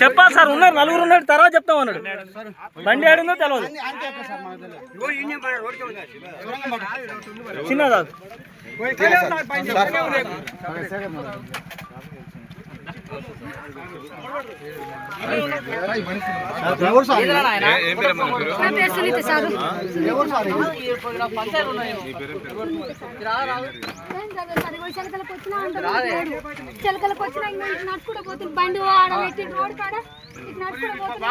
చెప్పాలి సార్ ఉన్నారు నలుగురు ఉన్నారు తర్వాత చెప్తాం అన్నాడు. బండి ఆడిందో తెలియదు చిన్నదా చిలకలకు వచ్చినా చిలకలకు వచ్చినా ఇంకా నడుచుకుంటూ పోతుంది బండి ఆడ పెట్టి రోడ్ కాడ నడుచుకుంటూ పోతుంది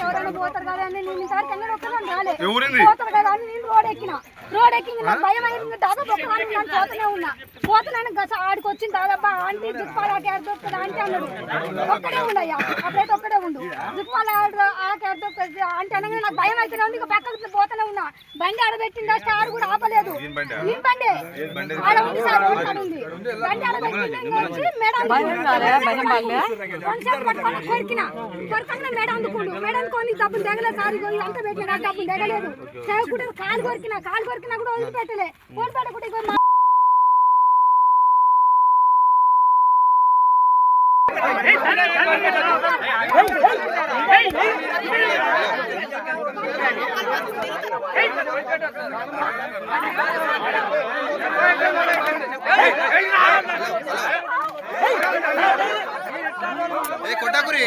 ఎవరైనా పోతారు కదా అని నేను ఇంతవరకు ఎన్నడూ ఒక్కదాన్ని రాలే పోతారు కదా అని నేను రోడ్ ఎక్కినా రోడ్ ఎక్కి ఇంక నాకు భయం అయింది. దాదాపు ఒక్కదాన్ని నేను పోతూనే ఉన్నా. పోతున్నాను గస ఆడికి వచ్చిన దాదాపు ఆంటీ దిక్పాల ఆ క్యార్ దొరుకుతుంది ఆంటీ అన్నాడు. ఒక్కడే ఉండయ్యా అప్పుడైతే ఒక్కడే ఉండు. దిక్పాల ఆ క్యార్ దొరుకుతుంది ఆంటీ అనగానే నాకు భయం అయితే ఉంది. ఇక పక్కకు పోతూనే ఉన్నా. బండి ఆడబెట్టిందా స్టార్ కూడా ఆపలేదు. ఈ బండి ఆడ? ఉంది సార్ ఉంది. బండి ఆడబెట్టిందా వచ్చి మేడం కొరికిన. కొరకంగా మేడం అందుకుండు. మేడం అందుకొని డబ్బులు దిగలేదు సార్ ఇదంతా పెట్టిన డబ్బులు దిగలేదు సేవకుండా కాలు కొరికిన కాలు కొరికినా కూడా వదిలిపెట్టలే వదిలిపెట్టకుండా ఇగో మా కొట్టాకురి?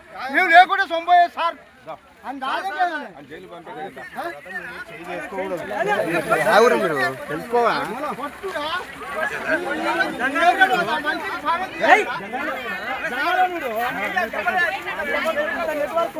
మేము లేకుండా సొంపోయే సార్. తెలుసుకోవా నెట్వర్క్